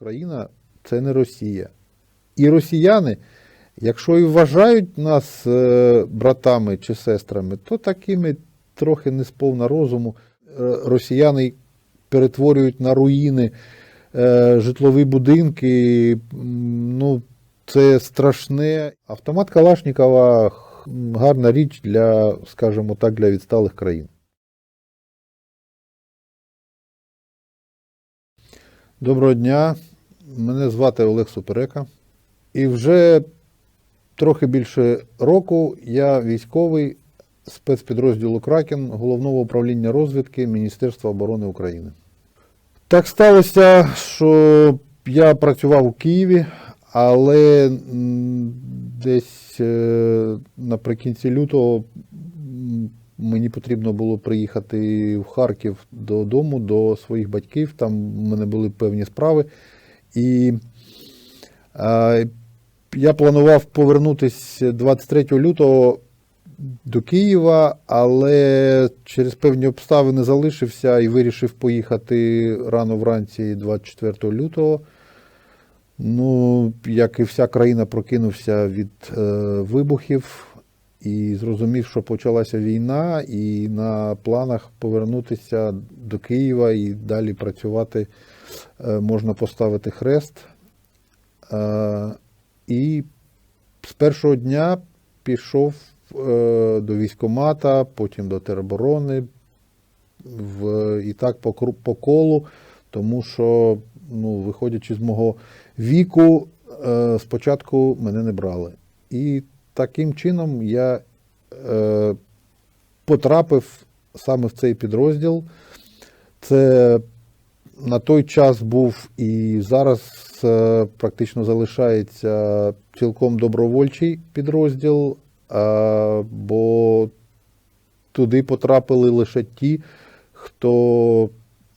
Україна це не Росія. І росіяни, якщо і вважають нас е, братами чи сестрами, то такими трохи не сповна розуму. Е, Росіяни перетворюють на руїни е, житлові будинки. Ну, це страшне. Автомат Калашникова гарна річ для, скажімо так, для відсталих країн. Доброго дня. Мене звати Олег Суперека. І вже трохи більше року я військовий спецпідрозділу Кракен Головного управління розвідки Міністерства оборони України. Так сталося, що я працював у Києві, але десь е, наприкінці лютого мені потрібно було приїхати в Харків додому до своїх батьків. Там в мене були певні справи. І е, я планував повернутися 23 лютого до Києва, але через певні обставини залишився і вирішив поїхати рано вранці 24 лютого. Ну, як і вся країна, прокинувся від е, вибухів і зрозумів, що почалася війна, і на планах повернутися до Києва і далі працювати е, можна поставити хрест. Е, і з першого дня пішов е, до військомата, потім до тероборони, і так по, по колу, тому що, ну, виходячи з мого віку, спочатку мене не брали. І таким чином я е, потрапив саме в цей підрозділ. Це на той час був і зараз е, практично залишається цілком добровольчий підрозділ, е, бо туди потрапили лише ті, хто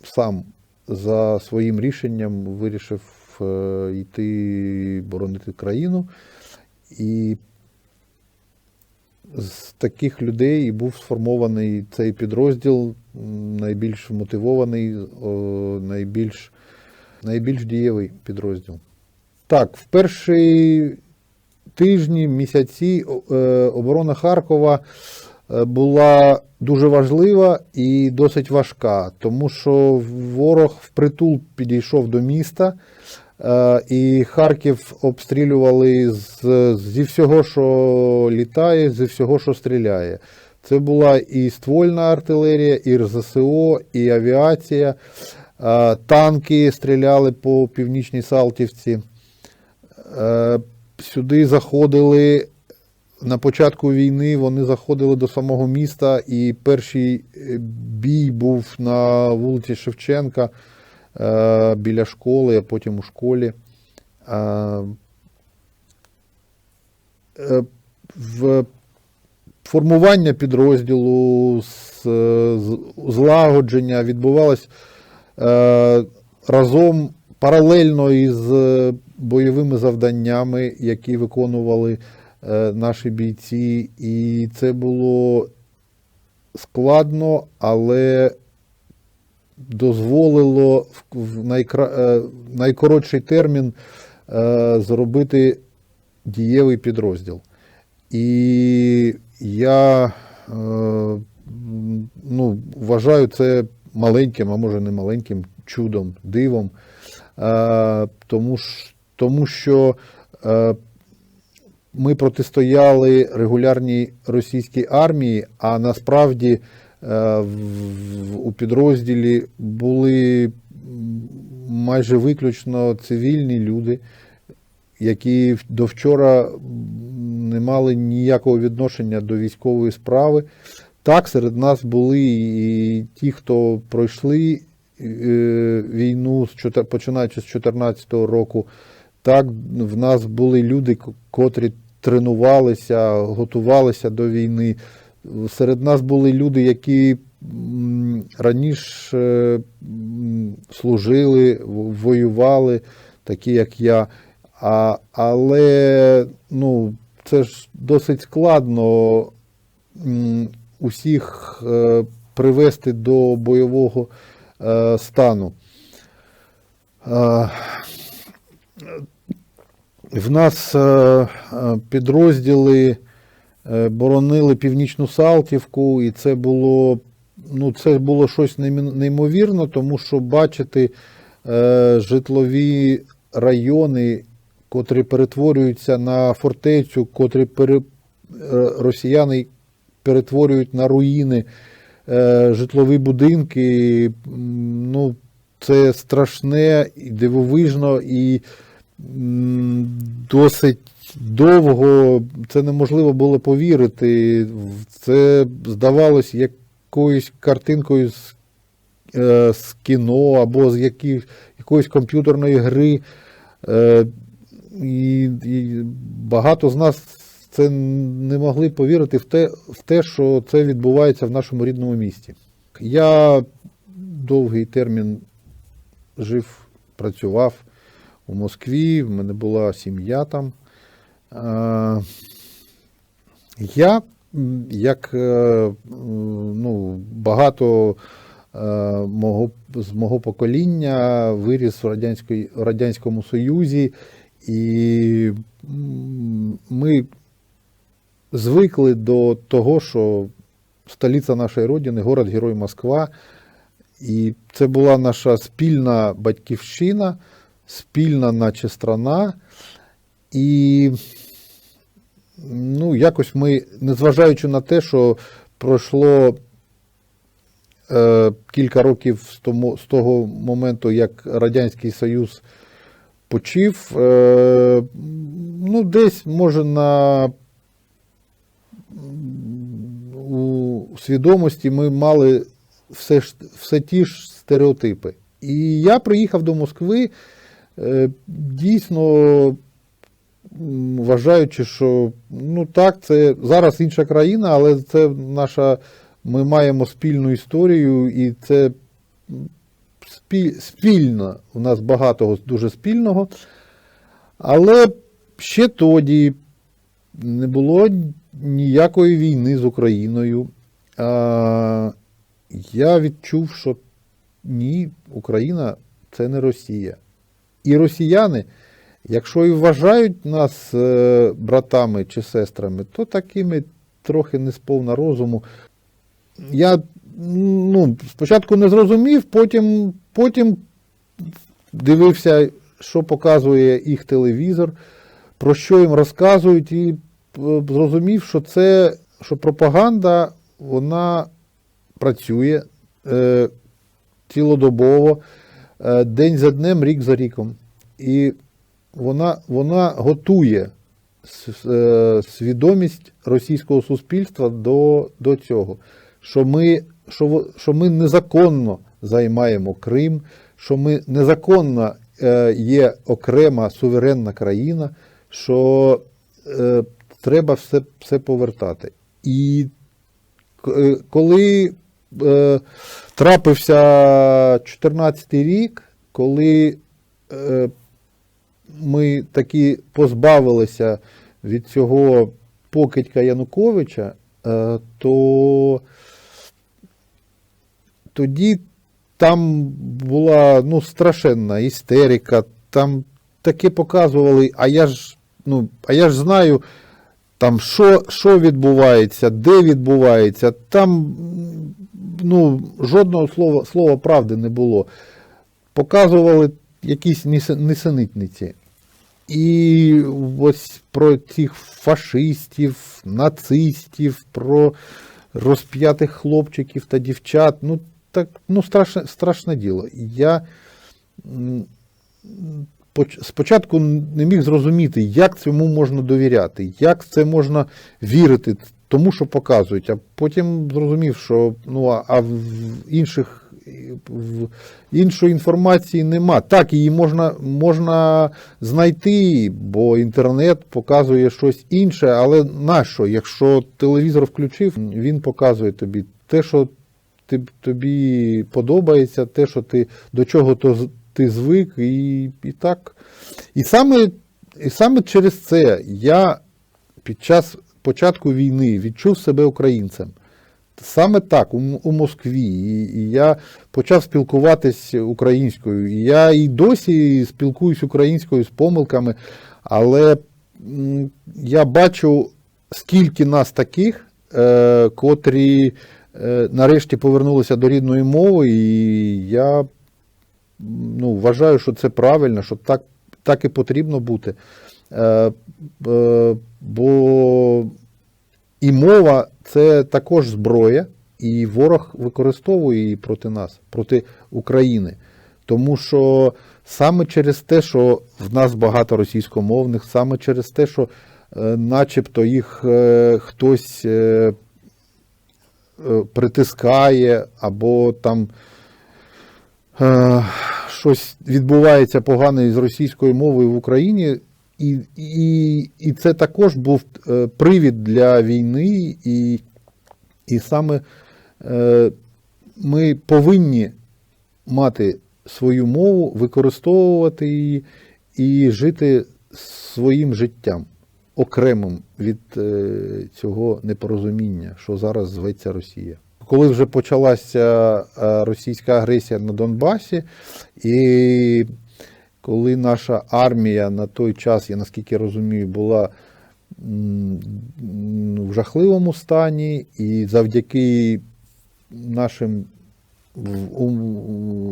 сам за своїм рішенням вирішив е, йти боронити країну. І з таких людей і був сформований цей підрозділ, найбільш мотивований, найбільш, найбільш дієвий підрозділ. Так, в перші тижні, місяці е, оборона Харкова е, була дуже важлива і досить важка, тому що ворог впритул підійшов до міста, і Харків обстрілювали з, зі всього, що літає, зі всього, що стріляє. Це була і ствольна артилерія, і РЗСО, і авіація. Е, Танки стріляли по північній Салтівці. Е, Сюди заходили на початку війни, вони заходили до самого міста, і перший е, бій був на вулиці Шевченка е, біля школи, а потім у школі. Е, е, В формування підрозділу, злагодження відбувалось е, разом паралельно із е, бойовими завданнями, які виконували е, наші бійці. І це було складно, але дозволило в- найкра... е, найкоротший термін е, зробити дієвий підрозділ. І я е, ну, вважаю це маленьким, а може не маленьким чудом, дивом, тому, що ми протистояли регулярній російській армії, а насправді у підрозділі були майже виключно цивільні люди, які до вчора не мали ніякого відношення до військової справи. Так, серед нас були і ті, хто пройшли е, війну починаючи з 2014 року. Так, в нас були люди, котрі тренувалися, готувалися до війни. Серед нас були люди, які раніше служили, воювали, такі як я. А, але ну, це ж досить складно усіх е, привести до бойового е, стану. Е, В нас підрозділи боронили Північну Салтівку, і це було, ну, це було щось неймовірно, тому що бачити е, житлові райони, котрі перетворюються на фортецю, котрі пере, е, росіяни перетворюють на руїни е, житлові будинки. Ну, це страшне і дивовижно, і досить довго це неможливо було повірити. Це здавалось якоюсь картинкою з, е, з кіно або з які, якоїсь комп'ютерної гри. Е, і, і багато з нас це не могли повірити в те, в те, що це відбувається в нашому рідному місті. Я довгий термін жив, працював у Москві, в мене була сім'я там. Е, Я, як е, ну, багато е, мого, з мого покоління виріс в, Радянському Союзі, і ми звикли до того, що столиця нашої родини, город-герой Москва. І це була наша спільна батьківщина, спільна наче страна. І ну, якось ми, незважаючи на те, що пройшло е, кілька років з, тому, з того моменту, як Радянський Союз почив, е, ну, десь може на у свідомості ми мали все, все ті ж стереотипи. І я приїхав до Москви е, дійсно вважаючи, що ну так, це зараз інша країна, але це наша. Ми маємо спільну історію, і це спіль, спільно. У нас багато дуже спільного. Але ще тоді не було ніякої війни з Україною. А, я відчув, що ні, Україна це не Росія. І росіяни, якщо і вважають нас е, братами чи сестрами, то такими трохи не сповна розуму. Я ну, спочатку не зрозумів, потім, потім дивився, що показує їх телевізор, про що їм розказують, і е, зрозумів, що це що пропаганда вона працює е, цілодобово, е, день за днем, рік за ріком. І вона, вона готує е, свідомість російського суспільства до, до цього, що ми, що, що ми незаконно займаємо Крим, що ми незаконно е, є окрема суверенна країна, що е, треба все, все повертати. І е, коли е, трапився 14 рік, коли е, ми таки позбавилися від цього покидька Януковича, е, то тоді там була ну, страшенна істерика, там таке показували, а я ж, ну, а я ж знаю, там що, що відбувається, де відбувається, там ну, жодного слова, слова правди не було. Показували якісь ніс- нісенітниці. І ось про цих фашистів, нацистів, про розп'ятих хлопчиків та дівчат. Ну, так, ну страшне, страшне діло. Я спочатку не міг зрозуміти, як цьому можна довіряти, як це можна вірити тому, що показують. А потім зрозумів, що ну, а- в інших іншої інформації нема. Так, її можна, можна знайти, бо інтернет показує щось інше, але нащо? Якщо телевізор включив, він показує тобі те, що тобі подобається, те, що ти до чого то ти звик, і, і так. І саме, і саме через це я під час початку війни відчув себе українцем. Саме так, у, Москві. І, я почав спілкуватись українською. І я і досі спілкуюсь українською з помилками, але я бачу, скільки нас таких, е, котрі е, нарешті повернулися до рідної мови, і я ну, вважаю, що це правильно, що так, так і потрібно бути. Е, бо і мова це також зброя, і ворог використовує її проти нас, проти України. Тому що саме через те, що в нас багато російськомовних, саме через те, що е, начебто їх е, хтось е, притискає, або там щось відбувається погане із російською мовою в Україні, і, і, і це також був е, привід для війни, і, і саме е, ми повинні мати свою мову, використовувати її і жити своїм життям, окремим від е, цього непорозуміння, що зараз зветься Росія. Коли вже почалася е, російська агресія на Донбасі, і коли наша армія на той час, я наскільки розумію, була в жахливому стані, і завдяки нашим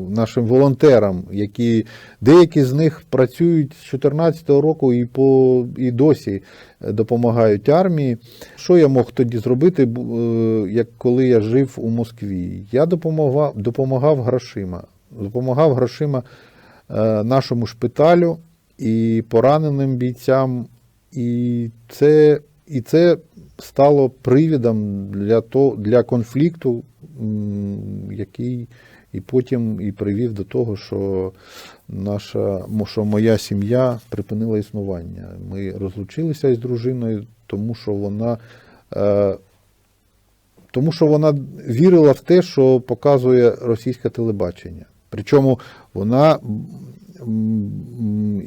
нашим волонтерам, які деякі з них працюють з 2014 року і по і досі допомагають армії. Що я мог тоді зробити, е, як коли я жив у Москві? Я допомагав, допомагав грошима. Допомагав грошима нашому шпиталю і пораненим бійцям. І це, і це стало привідом для, то, для конфлікту, який і потім і привів до того, що наша, що моя сім'я припинила існування. Ми розлучилися із дружиною, тому що вона. Е, тому що вона вірила в те, що показує російське телебачення. Причому вона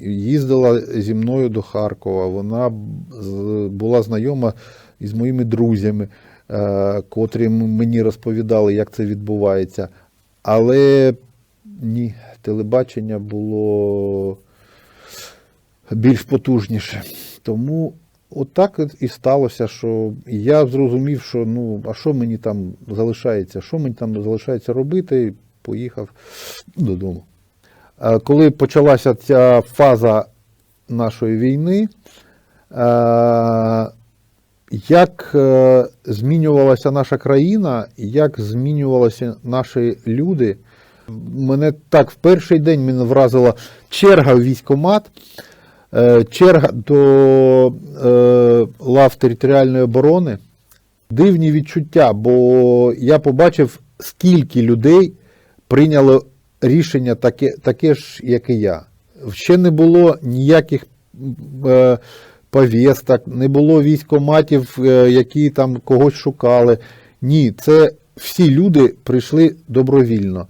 їздила зі мною до Харкова, вона була знайома із моїми друзями, е, котрі мені розповідали, як це відбувається. Але ні, телебачення було більш потужніше. Тому отак от і сталося, що я зрозумів, що ну, а що мені там залишається? Що мені там залишається робити? Поїхав додому. Е, Коли почалася ця фаза нашої війни, е, як е, змінювалася наша країна, як змінювалися наші люди. Мене так в перший день мене вразила черга в військкомат, е, черга до лав територіальної оборони. Дивні відчуття, бо я побачив, скільки людей прийняло рішення таке, таке ж, як і я. Ще не було ніяких е, повісток, не було військоматів, е, які там когось шукали. Ні, це всі люди прийшли добровільно.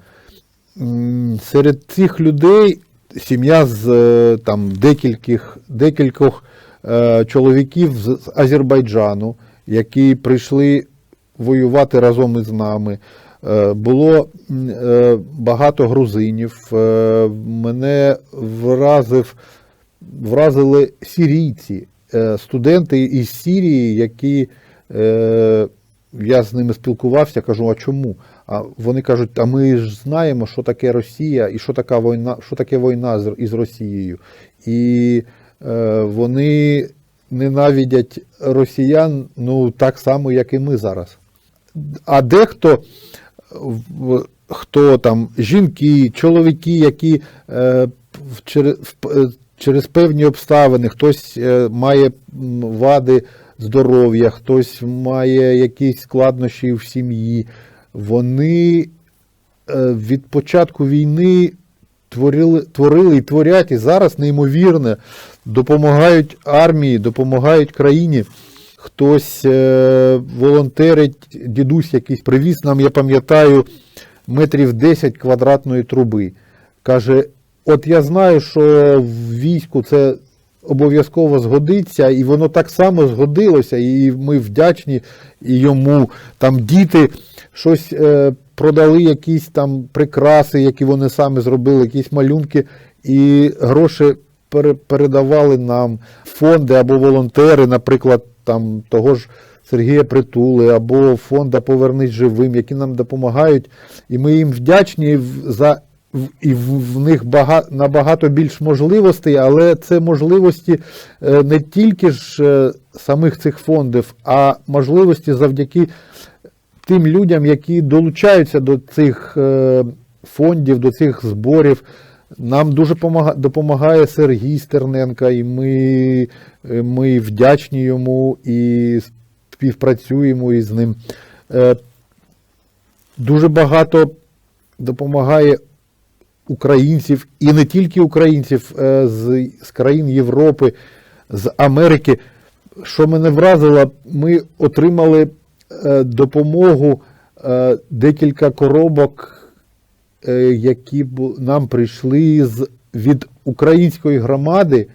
Серед цих людей сім'я з е, там декількох, декількох е, чоловіків з, з Азербайджану, які прийшли воювати разом із нами. Е, Було е, багато грузинів. Е, Мене вразив, вразили сірійці, студенти із Сірії, які я з ними спілкувався, кажу, а чому? А вони кажуть, а ми ж знаємо, що таке Росія і що така війна, що таке війна із Росією. І вони ненавидять росіян ну, так само, як і ми зараз. А дехто, хто там жінки, чоловіки, які е, через, через певні обставини, хтось е, має вади здоров'я, хтось має якісь складнощі в сім'ї, вони е, від початку війни творили, творили і творять, і зараз неймовірне, допомагають армії, допомагають країні. Хтось е, волонтерить, дідусь якийсь привіз нам, я пам'ятаю, метрів 10 квадратної труби. Каже: от я знаю, що в війську це обов'язково згодиться, і воно так само згодилося, і ми вдячні йому. Там діти щось е, продали, якісь там прикраси, які вони самі зробили, якісь малюнки, і гроші передавали нам фонди або волонтери, наприклад, там того ж Сергія Притули або фонда Повернись живим, які нам допомагають. І ми їм вдячні за і в, них бага, набагато більш можливостей, але це можливості е, не тільки ж е, самих цих фондів, а можливості завдяки тим людям, які долучаються до цих е, фондів, до цих зборів. Нам дуже допомагає Сергій Стерненко, і ми, е, ми вдячні йому і співпрацюємо із ним. Е, Дуже багато допомагає українців, і не тільки українців е, з, з країн Європи, з Америки. Що мене вразило, ми отримали допомогу декілька коробок, які бу- нам прийшли з, від української громади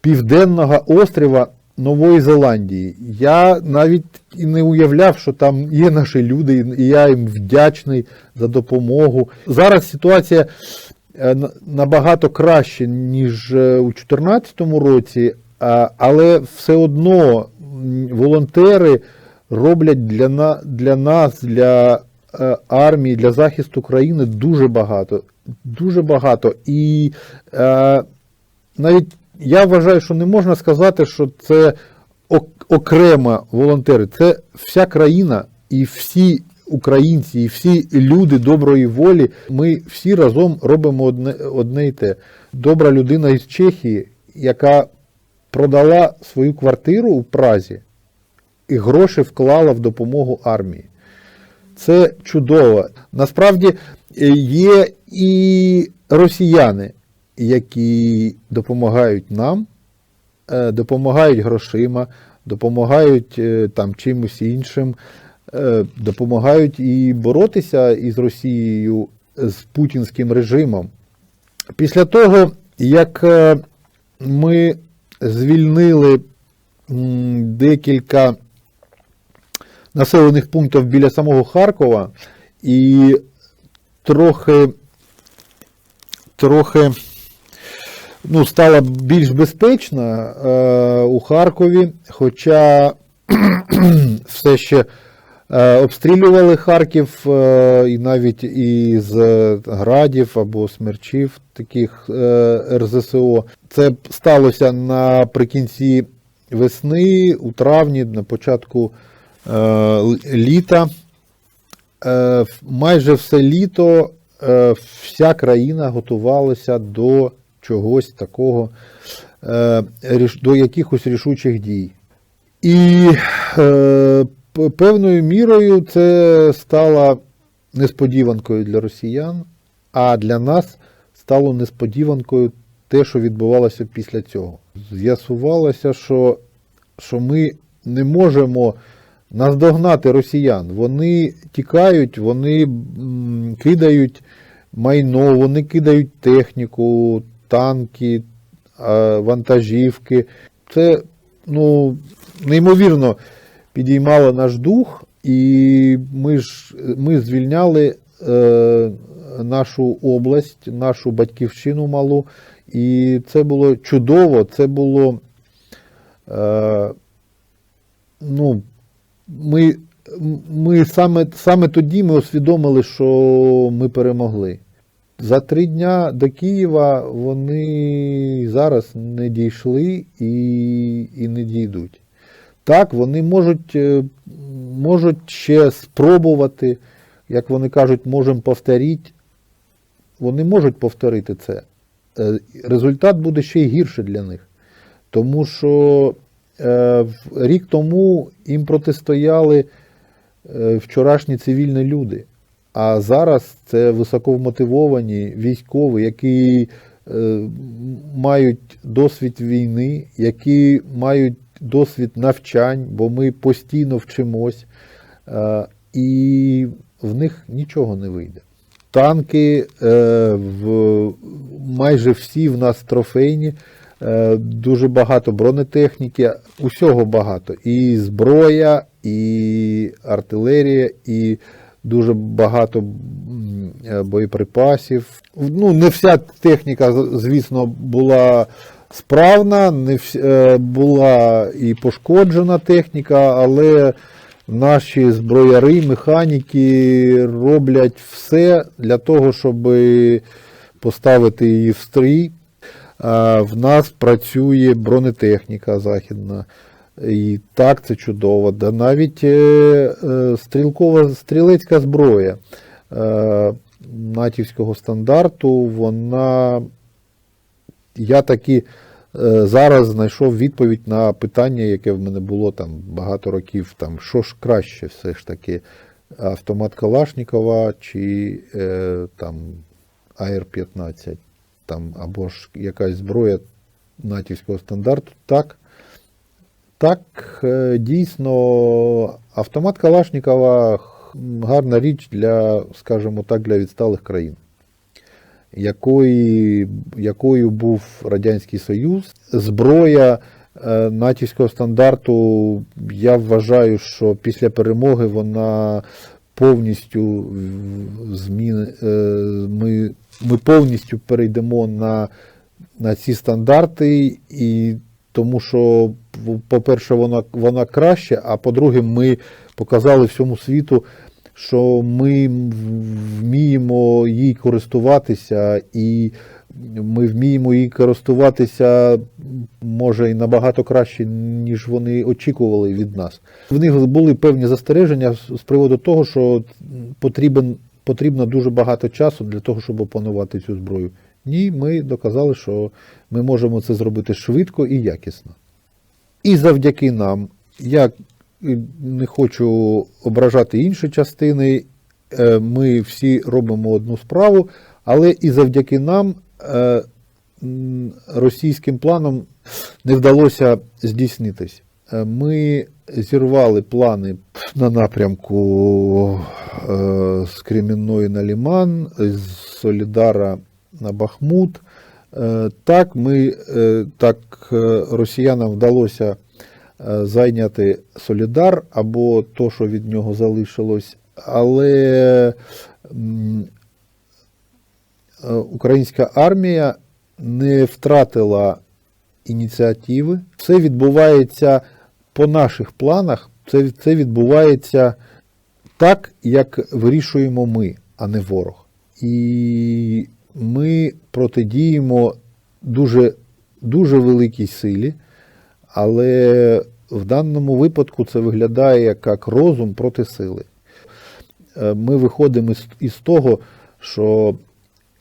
Південного острова Нової Зеландії. Я навіть і не уявляв, що там є наші люди, і я їм вдячний за допомогу. Зараз ситуація е, набагато краще, ніж е, у 2014 році, але все одно волонтери роблять для, на, для нас, для е, армії, для захисту країни дуже багато. Дуже багато. І е, навіть я вважаю, що не можна сказати, що це ок- окремо волонтери. Це вся країна і всі українці, і всі люди доброї волі. Ми всі разом робимо одне, одне і те. Добра людина із Чехії, яка продала свою квартиру у Празі і гроші вклала в допомогу армії. Це чудово. Насправді е, є і росіяни, які допомагають нам, е, допомагають грошима, допомагають е, там чимось іншим, допомагають і боротися із Росією з путінським режимом. Після того, як ми звільнили декілька населених пунктів біля самого Харкова і трохи, трохи ну, стала більш безпечна е, у Харкові, хоча все ще е, обстрілювали Харків е, і навіть із градів або смерчів таких е, РЗСО. Це сталося наприкінці весни, у травні, на початку е, літа. Е, майже все літо е, вся країна готувалася до чогось такого, е, до якихось рішучих дій. І е, певною мірою це стало несподіванкою для росіян, а для нас стало несподіванкою те, що відбувалося після цього. З'ясувалося, що, що ми не можемо наздогнати росіян. Вони тікають, вони кидають майно, вони кидають техніку, танки, вантажівки. Це ну, неймовірно підіймало наш дух, і ми ж ми звільняли е, нашу область, нашу батьківщину малу. І це було чудово, це було. Е, ну, ми, ми саме, саме тоді ми усвідомили, що ми перемогли. За три дня до Києва вони зараз не дійшли і, і не дійдуть. Так, вони можуть, е, можуть ще спробувати, як вони кажуть, можемо повторити. Вони можуть повторити це. Е, Результат буде ще й гірше для них. Тому що е, рік тому їм протистояли вчорашні цивільні люди. А зараз це високовмотивовані військові, які е, мають досвід війни, які мають досвід навчань, бо ми постійно вчимось, е, і в них нічого не вийде. Танки е, в, майже всі в нас трофейні. Е, дуже багато бронетехніки, усього багато. І зброя, і артилерія, і дуже багато е, боєприпасів. Ну, не вся техніка, звісно, була справна, не вс- е, була і пошкоджена техніка, але наші зброяри, механіки роблять все для того, щоб поставити її в стрій. А В нас працює бронетехніка західна. І так це чудово. Да навіть е, е, стрілкова стрілецька зброя е, натівського стандарту, вона. Я таки е, зараз знайшов відповідь на питання, яке в мене було там багато років. Там, що ж краще все ж таки, автомат Калашникова чи е, там АР-15, там, або ж якась зброя натівського стандарту. Так, так, е, дійсно, автомат Калашникова гарна річ для, скажімо так, для відсталих країн, якої, якою був Радянський Союз. Зброя е, натівського стандарту, я вважаю, що після перемоги вона повністю в- змін, е, ми, ми повністю перейдемо на, на ці стандарти, і тому що, по-перше, вона, вона краще, а по-друге, ми показали всьому світу, що ми вміємо їй користуватися, і ми вміємо їй користуватися, може, і набагато краще, ніж вони очікували від нас. В них були певні застереження з приводу того, що потрібен, потрібно дуже багато часу для того, щоб опанувати цю зброю. Ні, ми доказали, що ми можемо це зробити швидко і якісно. І завдяки нам, я не хочу ображати інші частини, е, ми всі робимо одну справу, але і завдяки нам е, російським планам не вдалося здійснитись. Е, Ми зірвали плани на напрямку е, з Кремінної на Ліман, з Солідара на Бахмут. Е, Так, ми, так росіянам вдалося зайняти Солідар або то, що від нього залишилось, але українська армія не втратила ініціативи. Це відбувається по наших планах, це, це відбувається так, як вирішуємо ми, а не ворог. І ми протидіємо дуже, дуже великій силі, але в даному випадку це виглядає як розум проти сили. Е, Ми виходимо із, із того, що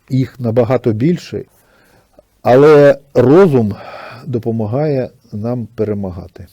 їх набагато більше, але розум допомагає нам перемагати.